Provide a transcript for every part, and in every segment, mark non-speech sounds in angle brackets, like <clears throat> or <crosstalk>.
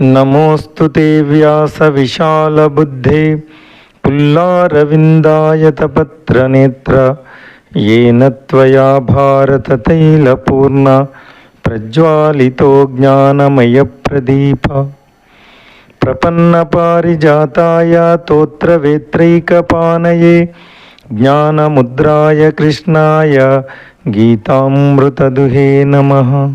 नमोऽस्तु ते व्यासविशालबुद्धे पुल्लारविन्दायतपत्रनेत्र, येन त्वया भारततैलपूर्ण प्रज्वालितो ज्ञानमयप्रदीप। प्रपन्नपारिजाताय तोत्रवेत्रैकपानये ज्ञानमुद्राय कृष्णाय गीतामृतदुहे नमः।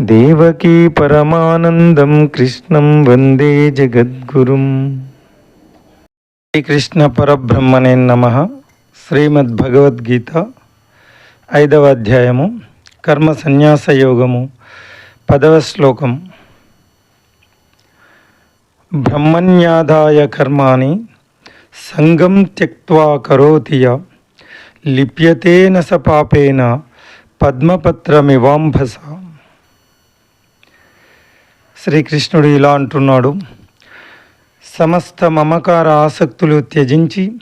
దేవకీ పరమానందం కృష్ణం వందే జగద్గురుం. శ్రీకృష్ణ పరబ్రహ్మణే నమ. శ్రీమద్ భగవద్గీత ఐదవ అధ్యాయము. కర్మ సన్యాస యోగము పదవ శ్లోకం. బ్రహ్మణ్యాదాయ కర్మాణి సంగం త్యక్వా కరోతియ లిప్యతేన స పాపేన పద్మపత్రమివాంభస. శ్రీకృష్ణుడు ఇలా అంటున్నాడు. సమస్త మమకార ఆసక్తులు త్యజించి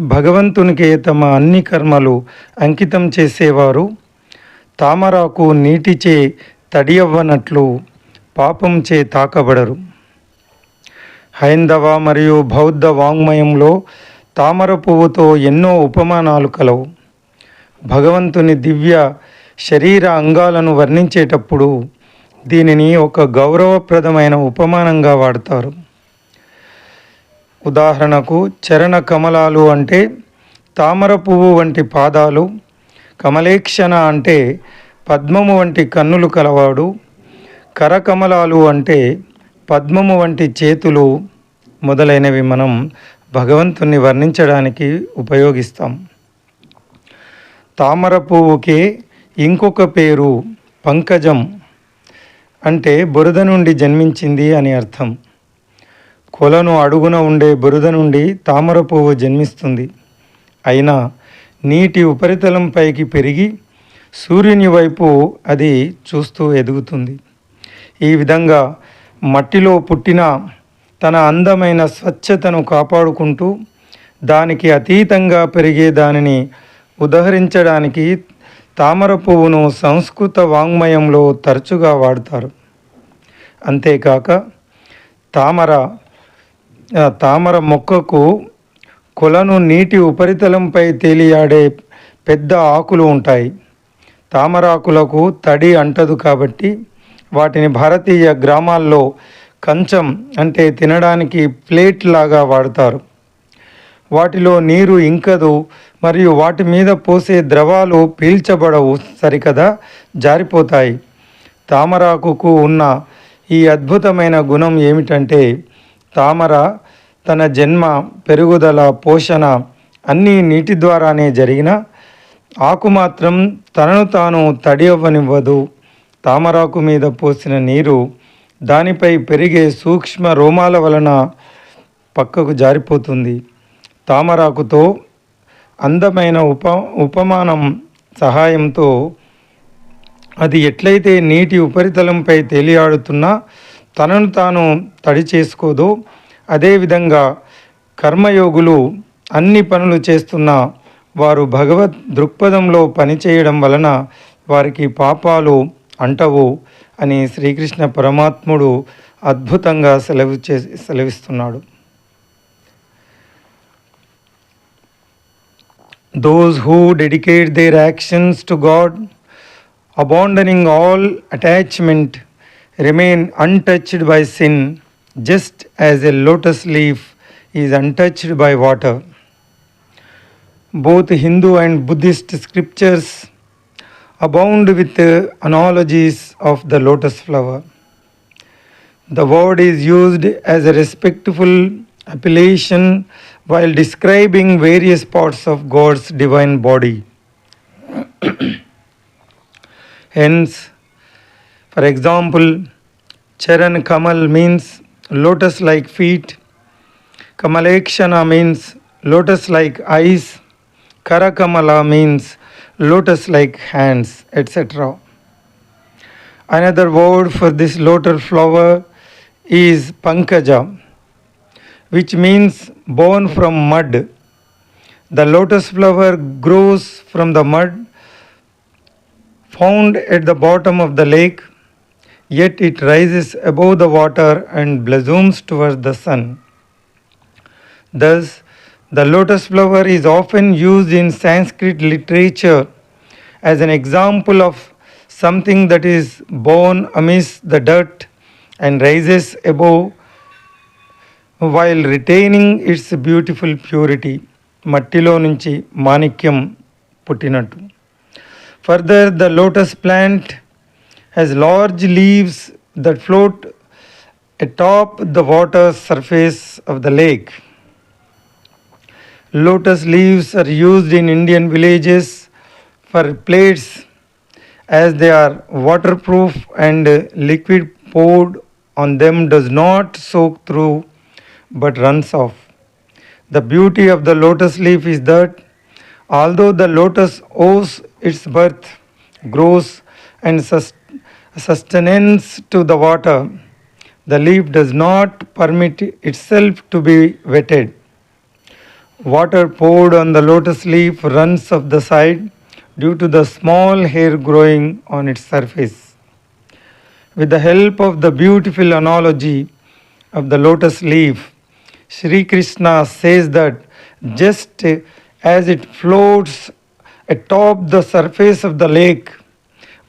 భగవంతునికే తమ అన్ని కర్మలు అంకితం చేసేవారు. తామరాకు నీటిచే తడియవ్వనట్లు పాపంచే తాకబడరు. హైందవ మరియు బౌద్ధ వాంగ్మయంలో తామర పువ్వుతో ఎన్నో ఉపమానాలు కలవు. భగవంతుని దివ్య శరీర అంగాలను వర్ణించేటప్పుడు దీనిని ఒక గౌరవప్రదమైన ఉపమానంగా వాడతారు. ఉదాహరణకు చరణ కమలాలు అంటే తామర పువ్వు వంటి పాదాలు కమలేక్షణ అంటే పద్మము వంటి కన్నులు కలవాడు కరకమలాలు అంటే పద్మము వంటి చేతులు మొదలైనవి మనం భగవంతుని వర్ణించడానికి ఉపయోగిస్తాం. తామర పువ్వుకే ఇంకొక పేరు పంకజం. అంటే బురద నుండి జన్మించింది అని అర్థం. కొలను అడుగున ఉండే బురద నుండి తామర పువ్వు జన్మిస్తుంది. అయినా నీటి ఉపరితలంపైకి పెరిగి సూర్యుని వైపు అది చూస్తూ ఎదుగుతుంది. ఈ విధంగా మట్టిలో పుట్టిన తన అందమైన స్వచ్ఛతను కాపాడుకుంటూ దానికి అతీతంగా పెరిగే దానిని ఉదహరించడానికి తామర పువ్వును సంస్కృత వాంగ్మయంలో తరచుగా వాడతారు. అంతేకాక తామర తామర మొక్కకు కొలను నీటి ఉపరితలంపై తేలియాడే పెద్ద ఆకులు ఉంటాయి. తామరాకులకు తడి అంటదు కాబట్టి వాటిని భారతీయ గ్రామాల్లో కంచం అంటే తినడానికి ప్లేట్ లాగా వాడతారు. వాటిలో నీరు ఇంకదు మరియు వాటి మీద పోసే ద్రవాలు పీల్చబడవు సరికదా? జారిపోతాయి. తామరాకుకు ఉన్న ఈ అద్భుతమైన గుణం ఏమిటంటే తామర తన జన్మ పెరుగుదల పోషణ అన్నీ నీటి ద్వారానే జరిగిన ఆకు మాత్రం తనను తాను తడియవ్వనివ్వదు. తామరాకు మీద పోసిన నీరు దానిపై పెరిగే సూక్ష్మ రోమాల వలన పక్కకు జారిపోతుంది. తామరాకుతో అందమైన ఉప ఉపమానం సహాయంతో అది ఎట్లయితే నీటి ఉపరితలంపై తేలియాడుతున్నా తనను తాను తడి చేసుకోదో. అదేవిధంగా కర్మయోగులు అన్ని పనులు చేస్తున్న వారు భగవద్ దృక్పథంలో పనిచేయడం వలన వారికి పాపాలు అంటవు అని శ్రీకృష్ణ పరమాత్ముడు అద్భుతంగా సెలవు చే సెలవిస్తున్నాడు. Those who dedicate their actions to God, abandoning all attachment, remain untouched by sin, just as a lotus leaf is untouched by water. Both Hindu and Buddhist scriptures abound with analogies of the lotus flower. The word is used as a respectful appellation while describing various parts of God's divine body. Hence, for example, Charan Kamal means lotus like feet, Kamalekshana means lotus like eyes, Karakamala means lotus like hands, etc. Another word for this lotus flower is Pankaja, which means born from mud. The lotus flower grows from the mud found at the bottom of the lake, yet it rises above the water and blossoms towards the sun. Thus, the lotus flower is often used in Sanskrit literature as an example of something that is born amidst the dirt and rises above while retaining its beautiful purity మట్టిలో నుంచి మాణిక్యం పుట్టినట్టు further the lotus plant has large leaves that float atop the water surface of the lake. Lotus leaves are used in Indian villages for plates as they are waterproof and liquid poured on them does not soak through but runs off. The beauty of the lotus leaf is that although the lotus owes its birth, grows, and sus- sustenance to the water, the leaf does not permit itself to be wetted. Water poured on the lotus leaf runs off the side due to the small hair growing on its surface. With the help of the beautiful analogy of the lotus leaf, Sri Krishna says that just as it floats atop the surface of the lake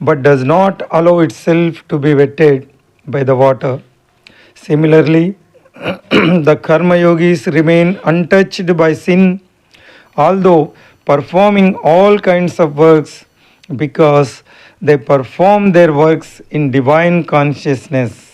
but does not allow itself to be wetted by the water, similarly, <clears throat> the karma yogis remain untouched by sin, although performing all kinds of works because they perform their works in divine consciousness.